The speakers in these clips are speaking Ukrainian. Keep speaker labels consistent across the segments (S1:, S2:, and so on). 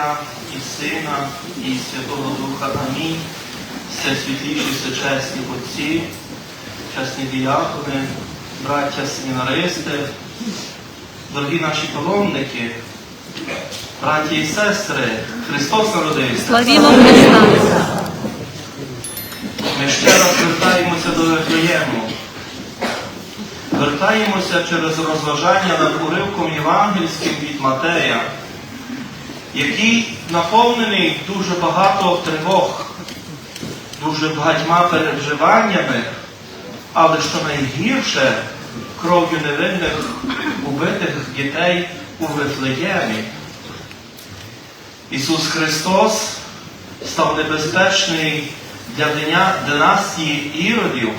S1: Отця і Сина, і Святого Духа. Амінь. Все світліші, все чесні отці, чесні діякони, браття семінаристи, дорогі наші паломники, браті і сестри, Христос народився.
S2: Славімо Христа!
S1: Ми ще раз вертаємося до Вифлеєму. Вертаємося через розважання над уривком євангельським від Матея, який наповнений дуже багато тривог, дуже багатьма переживаннями, але що найгірше кров'ю невинних убитих дітей у Вифлеємі. Ісус Христос став небезпечний для династії Іродів,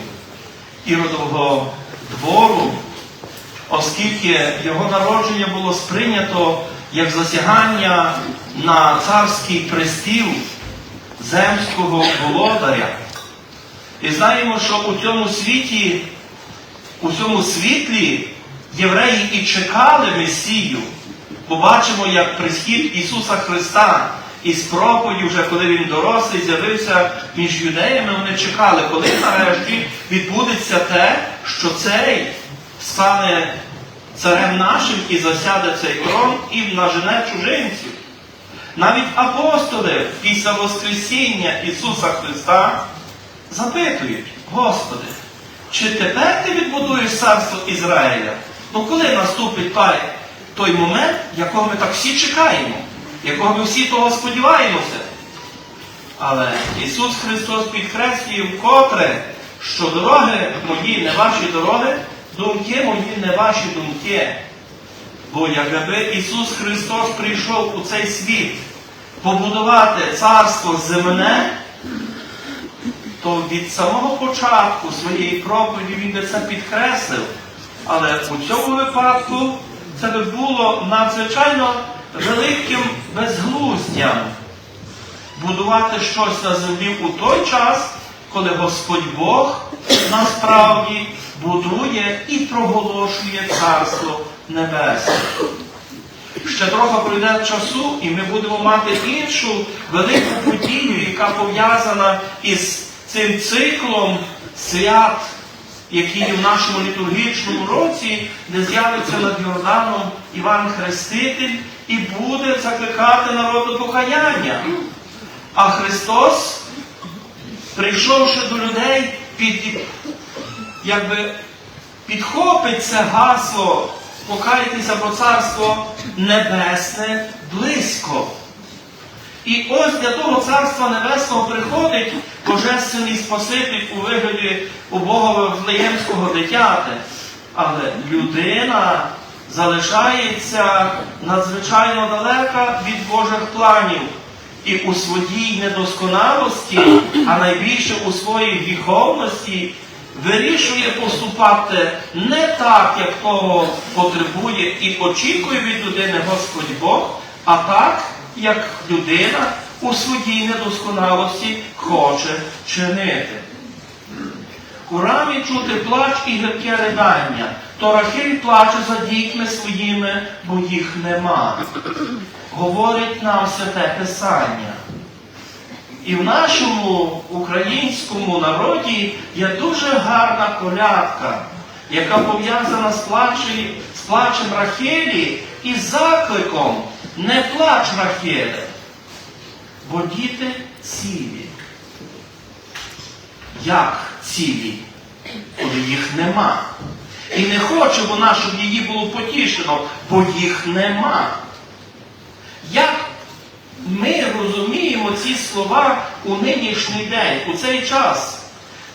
S1: Іродового двору, оскільки його народження було сприйнято як засягання на царський престіл земського володаря. І знаємо, що у цьому світі, у цьому світлі євреї і чекали Месію. Побачимо, як прихід Ісуса Христа із проповіді, вже коли Він дорослий, з'явився між юдеями, вони чекали, коли нарешті відбудеться те, що цей стане царем нашим і засяде цей трон і нажене чужинців. Навіть апостоли після Воскресіння Ісуса Христа запитують, Господи, чи тепер ти відбудуєш царство Ізраїля? Ну коли наступить той, той момент, якого ми так всі чекаємо, якого ми всі того сподіваємося? Але Ісус Христос підкреслює вкотре, що дороги мої не ваші дороги, думки мої не ваші думки. Бо якби Ісус Христос прийшов у цей світ побудувати царство земне, то від самого початку своєї проповіді він би це підкреслив. Але у цьому випадку це би було надзвичайно великим безглуздям будувати щось на землі у той час, коли Господь Бог насправді будує і проголошує Царство Небесне. Ще трохи пройде часу, і ми будемо мати іншу велику подію, яка пов'язана із цим циклом свят, який в нашому літургічному році, де з'явиться над Йорданом Іван Хреститель і буде закликати народ до покаяння. А Христос, прийшовши до людей, під, якби підхопить це гасло, покайтеся про царство небесне близько. І ось для того царства небесного приходить Божественний Спаситель у вигляді убогого Вифлеємського дитяти. Але людина залишається надзвичайно далека від Божих планів. І у своїй недосконалості, а найбільше у своїй гріховності, вирішує поступати не так, як того потребує і очікує від людини Господь Бог, а так, як людина у своїй недосконалості хоче чинити. У рамі чути плач і гірке ридання, то Рахиль плаче за дітьми своїми, бо їх нема. Говорить нам святе Писання. І в нашому українському народі є дуже гарна колядка, яка пов'язана з, плачем, Рахилі і закликом не плач Рахиле, бо діти цілі. Як цілі, коли їх нема? І не хоче вона, щоб її було потішено, бо їх нема. Як ми розуміємо ці слова у нинішній день, у цей час,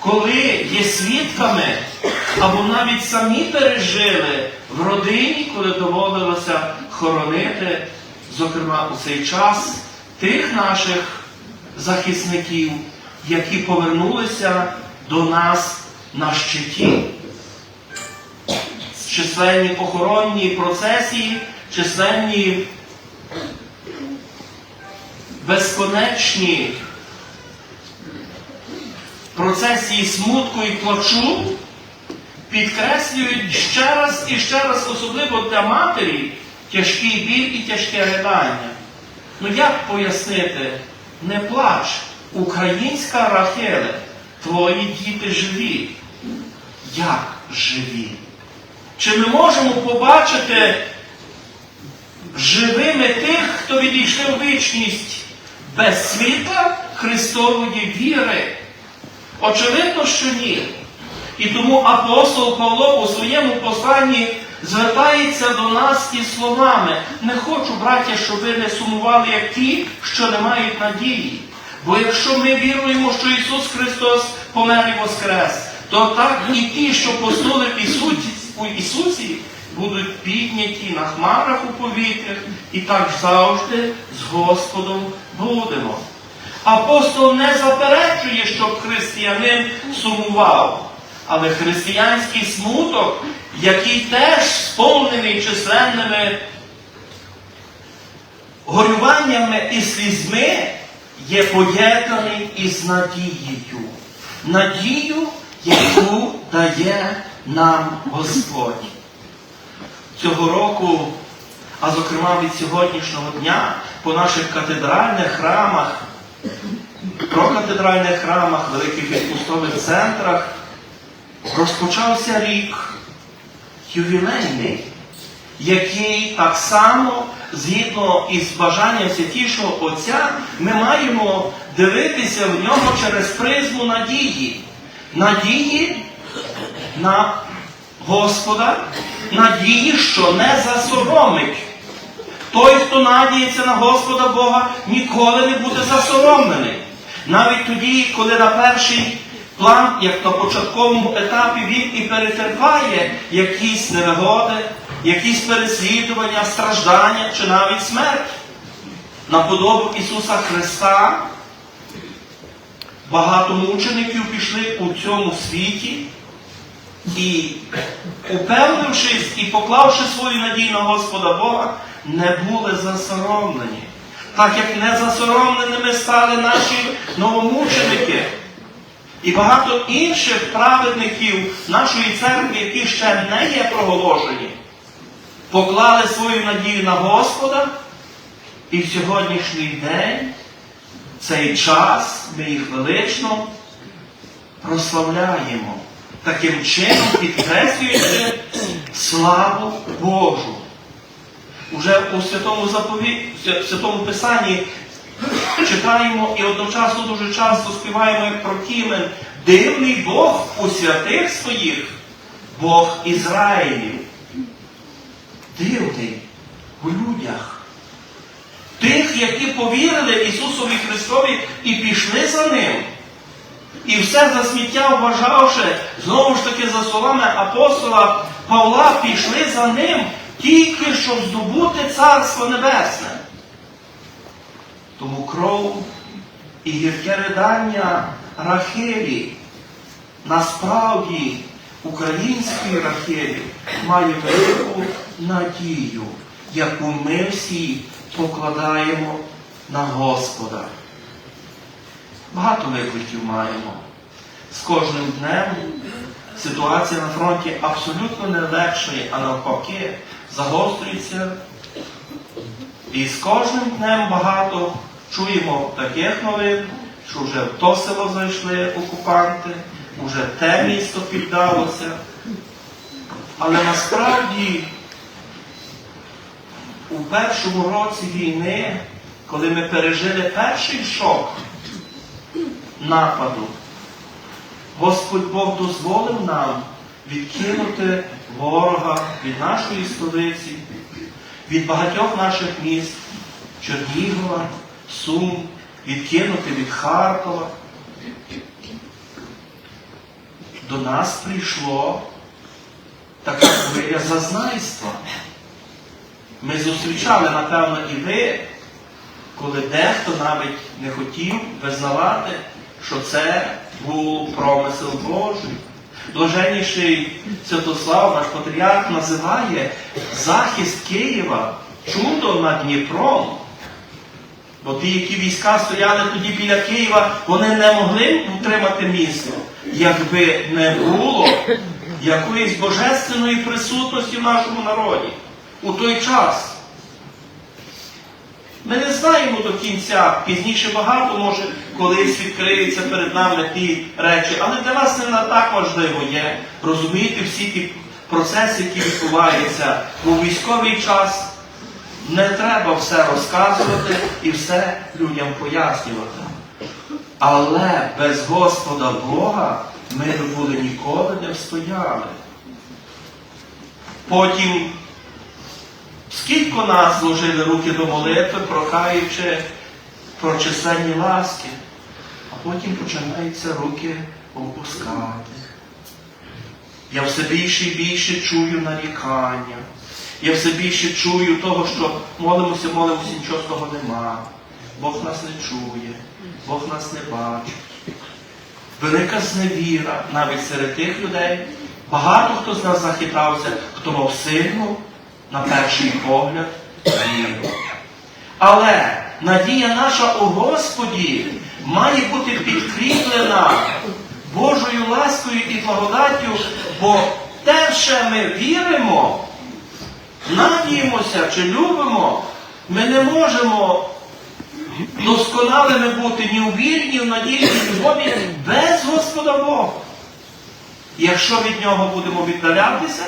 S1: коли є свідками, або навіть самі пережили в родині, коли доводилося хоронити, зокрема у цей час, тих наших захисників, які повернулися до нас на щиті. Численні похоронні процесії, численні безконечні процесії смутку і плачу підкреслюють ще раз і ще раз, особливо для матері, тяжкий біль і тяжке ридання. Ну як пояснити? Не плач, українська Рахеле, твої діти живі. Як живі? Чи ми можемо побачити живими тих, хто відійшли у вічність без світла Христової віри? Очевидно, що ні. І тому апостол Павло у своєму посланні звертається до нас із словами: не хочу, браття, щоб ви не сумували, як ті, що не мають надії. Бо якщо ми віруємо, що Ісус Христос помер і воскрес, то так і ті, що поснули у Ісусі, будуть підняті на хмарах у повітрях, і так завжди з Господом будемо. Апостол не заперечує, щоб християнин сумував, але християнський смуток, який теж сповнений численними горюваннями і слізьми, є поєднаний із надією. Надію, яку дає нам Господь. Цього року, а зокрема від сьогоднішнього дня, по наших катедральних храмах, прокатедральних храмах, великих відпустових центрах, розпочався рік ювілейний, який так само, згідно із бажанням Святішого Отця, ми маємо дивитися в нього через призму надії. Надії на Господа, надії, що не засоромить. Той, хто надіється на Господа Бога, ніколи не буде засоромлений. Навіть тоді, коли на перший план, як на початковому етапі, він і перетерпає якісь невигоди, якісь переслідування, страждання чи навіть смерть. На подобу Ісуса Христа багато мучеників пішли у цьому світі і, упевнившись і поклавши свою надію на Господа Бога, не були засоромлені. Так як не засоромленими стали наші новомученики. І багато інших праведників нашої церкви, які ще не є проголошені, поклали свою надію на Господа, і в сьогоднішній день, цей час, ми їх велично прославляємо, таким чином підкреслюючи славу Божу. Уже у Святому запові... Святому Писанні читаємо і одночасно дуже часто співаємо як про Кімен. Дивний Бог у святих своїх, Бог Ізраїлів. Дивний у людях. Тих, які повірили Ісусові Христові і пішли за Ним. І все за сміття вважавши, знову ж таки, за словами апостола Павла, пішли за ним тільки щоб здобути Царство Небесне. Тому кров і гірке ридання Рахелі, насправді української Рахелі має велику надію, яку ми всі покладаємо на Господа. Багато викликів маємо. З кожним днем ситуація на фронті абсолютно не легшає, а навпаки, загострюється. І з кожним днем багато чуємо таких новин, що вже в то село зайшли окупанти, вже те місто піддалося. Але насправді у першому році війни, коли ми пережили перший шок нападу, Господь Бог дозволив нам відкинути ворога від нашої столиці, від багатьох наших міст, Чернігова, Сум, відкинути від Харкова. До нас прийшло така хвиля зазнайства. Ми зустрічали, напевно, і ви, коли дехто навіть не хотів визнавати, що це був промисел Божий. Блаженніший Святослав, наш патріарх, називає захист Києва чудом над Дніпром. Бо ті, які війська стояли тоді біля Києва, вони не могли утримати місто, якби не було якоїсь божественної присутності в нашому народі у той час. Ми не знаємо до кінця, пізніше багато може колись відкриються перед нами ті речі, але для нас не так важливо є розуміти всі ті процеси, які відбуваються у військовий час. Не треба все розказувати і все людям пояснювати. Але без Господа Бога ми були ніколи не встояли. Потім, скільки нас зложили руки до молитви, прохаючи про численні ласки, а потім починаються руки опускати. Я все більше і більше чую нарікання. Я все більше чую того, що молимося, молимося, нічого з того нема. Бог нас не чує, Бог нас не бачить. Велика зневіра навіть серед тих людей. Багато хто з нас захитався, хто мав сильну, на перший погляд, віру. Але надія наша у Господі має бути підкріплена Божою ласкою і благодаттю, бо те, що ми віримо, надіємося чи любимо, ми не можемо досконалими бути ні у вірі, ні в надії, ні в любові без Господа Бога. Якщо від нього будемо віддалятися,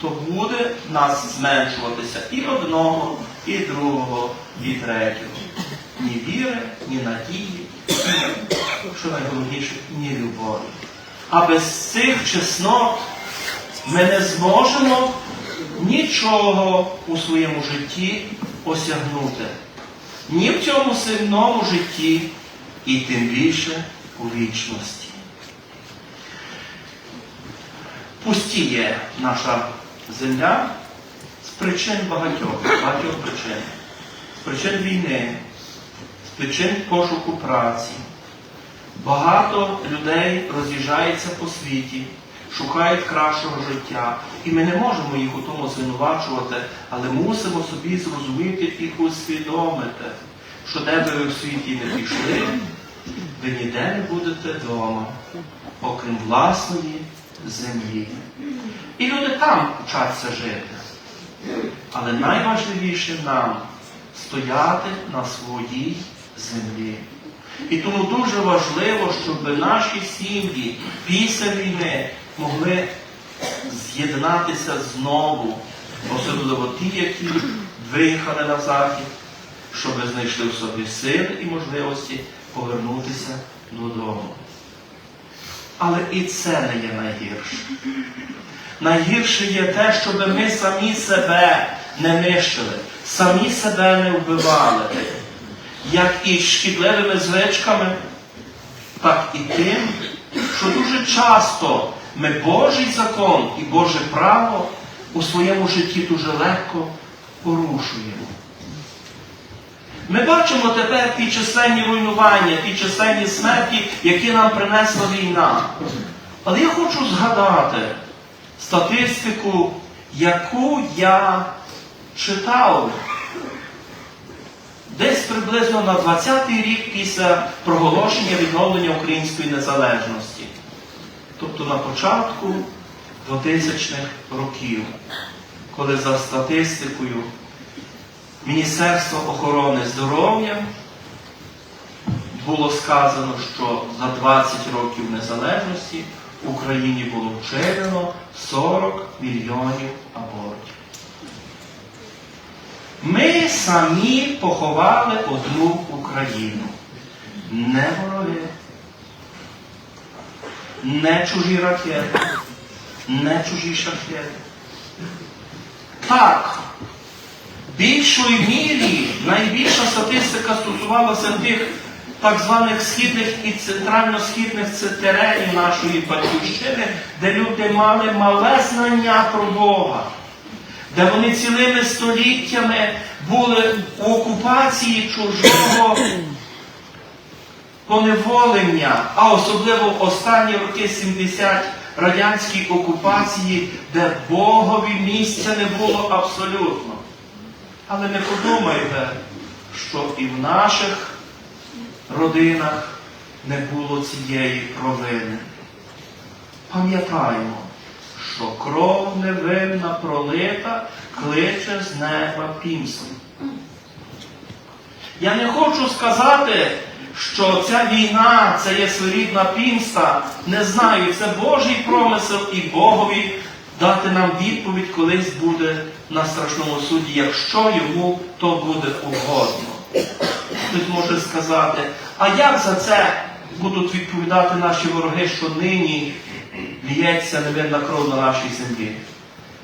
S1: то буде нас зменшуватися і одного, і другого, і третього. Ні віри, ні надії, що найголовніше, ні любові. А без цих чеснот ми не зможемо нічого у своєму житті осягнути. Ні в цьому земному житті, і тим більше у вічності. Пустіє наша земля з причин багатьох, багатьох причин. З причин війни, з причин пошуку праці. Багато людей роз'їжджається по світі, шукають кращого життя. І ми не можемо їх у тому звинувачувати, але мусимо собі зрозуміти і усвідомити, що де би ви в світі не пішли, ви ніде не будете вдома, окрім власної землі. І люди там вчаться жити. Але найважливіше нам стояти на своїй землі. І тому дуже важливо, щоб наші сім'ї після війни могли з'єднатися знову, особливо ті, які виїхали на захід, щоб знайшли в собі сили і можливості повернутися додому. Але і це не є найгірше. Найгірше є те, щоб ми самі себе не нищили, самі себе не вбивали, як і шкідливими звичками, так і тим, що дуже часто ми Божий закон і Боже право у своєму житті дуже легко порушуємо. Ми бачимо тепер ті численні руйнування, ті численні смерті, які нам принесла війна. Але я хочу згадати статистику, яку я читав десь приблизно на 20-й рік після проголошення відновлення української незалежності. Тобто на початку 2000-х років, коли за статистикою Міністерства охорони здоров'я було сказано, що за 20 років незалежності Україні було вчинено 40 мільйонів абортів. Ми самі поховали одну Україну. Не вороги, не чужі ракети, не чужі шахети. Так, в більшої мірі найбільша статистика стосувалася тих так званих східних і центрально-східних теренів нашої батьківщини, де люди мали мале знання про Бога, де вони цілими століттями були у окупації чужого поневолення, а особливо в останні роки 70 радянській окупації, де Богові місця не було абсолютно. Але не подумайте, що і в наших родинах не було цієї провини. Пам'ятаємо, що кров невинна пролита кличе з неба пімсом. Я не хочу сказати, що ця війна це є своєрідна пімста. Не знаю, це Божий промисел і Богові дати нам відповідь колись буде на страшному суді, якщо йому то буде угодно. Хтось може сказати, а як за це будуть відповідати наші вороги, що нині лється невинна кров на нашій землі?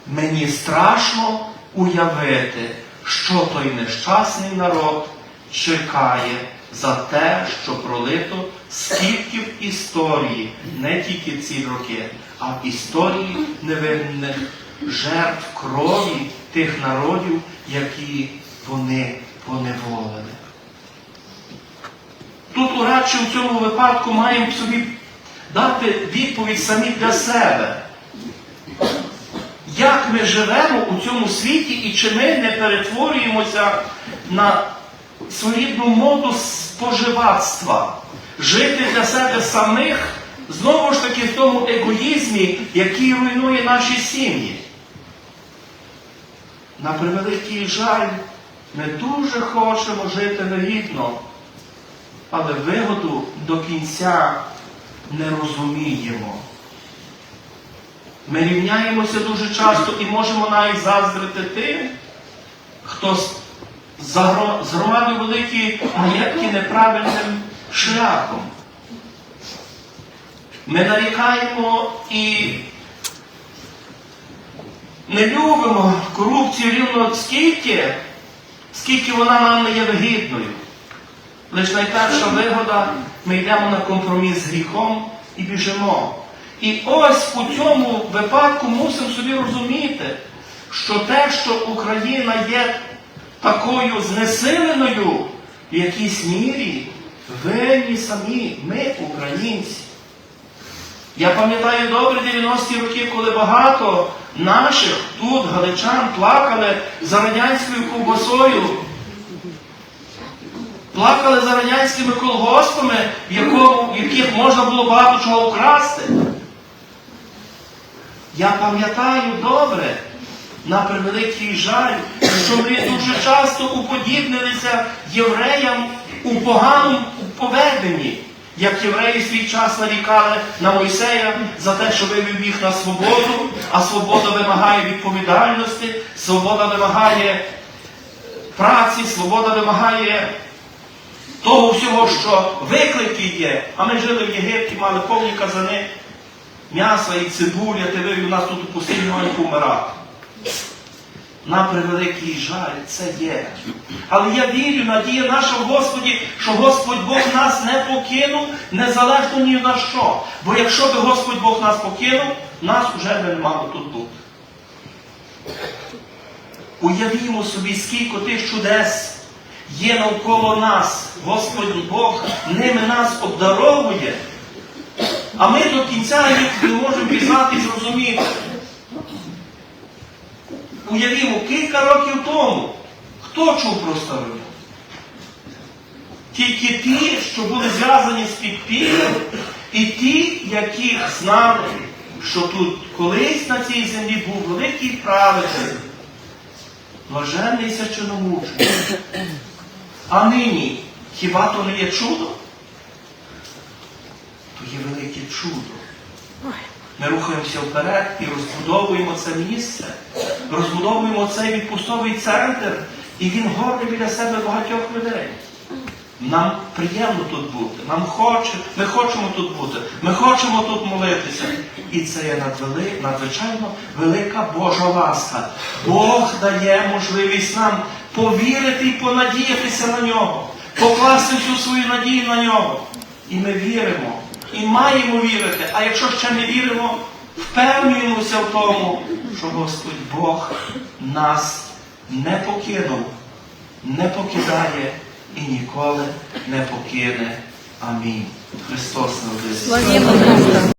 S1: Мені страшно уявити, що той нещасний народ чекає за те, що пролито скільки в історії, не тільки ці роки, а в історії невинних жертв крові тих народів, які вони поневолили. Тут радше в цьому випадку маємо собі дати відповідь самі для себе. Як ми живемо у цьому світі і чи ми не перетворюємося на своєрідну моду споживацтва, жити для себе самих, знову ж таки в тому егоїзмі, який руйнує наші сім'ї. На превеликий жаль, ми дуже хочемо жити негідно, але вигоду до кінця не розуміємо. Ми рівняємося дуже часто і можемо навіть заздрити тим, хто згромадив великі маєтки неправильним шляхом. Ми нарікаємо і не любимо корупцію рівно скільки, скільки вона нам не є вигідною. Лише найперша вигода, ми йдемо на компроміс з гріхом і біжимо. І ось у цьому випадку мусимо собі розуміти, що те, що Україна є такою знесиленою в якійсь мірі, винні самі, ми, українці. Я пам'ятаю добре 90-ті роки, коли багато наших тут, галичан, плакали за радянською ковбасою, плакали за радянськими колгоспами, в, яких можна було багато чого вкрасти. Я пам'ятаю добре, на превеликий жаль, що ми дуже часто уподібнилися євреям у поганому поведенні. Як євреї свій час нарікали на Мойсея за те, що вивів їх на свободу, а свобода вимагає відповідальності, свобода вимагає праці, свобода вимагає того всього, що виклики є. А ми жили в Єгипті, мали повні казани м'яса і цибуля, ти вивів нас тут у маємо помирати. На превеликий жаль, це є. Але я вірю, надія наша в Господі, що Господь Бог нас не покинув, незалежно ні на що. Бо якщо би Господь Бог нас покинув, нас вже би не мало тут бути. Уявімо собі, скільки тих чудес є навколо нас. Господь Бог ними нас обдаровує. А ми до кінця їх не можемо пізнати і зрозуміти. Уявімо, кілька років тому, хто чув про старину? Тільки ті, що були зв'язані з підпіллям, і ті, яких знали, що тут колись на цій землі був великий правитель, блаженний священомучений. А нині хіба то не є чудо? То є велике чудо. Ми рухаємося вперед і розбудовуємо це місце, розбудовуємо цей відпустовий центр, і він горний біля себе багатьох людей. Нам приємно тут бути, нам хоче, ми хочемо тут бути, ми хочемо тут молитися. І це є надвели, надзвичайно велика Божа ласка. Бог дає можливість нам повірити і понадіятися на нього, покласти всю свою надію на нього. І ми віримо, і маємо вірити. А якщо ще не віримо, впевнюємося в тому, що Господь Бог нас не покинув, не покидає і ніколи не покине. Амінь. Христос
S2: Христа.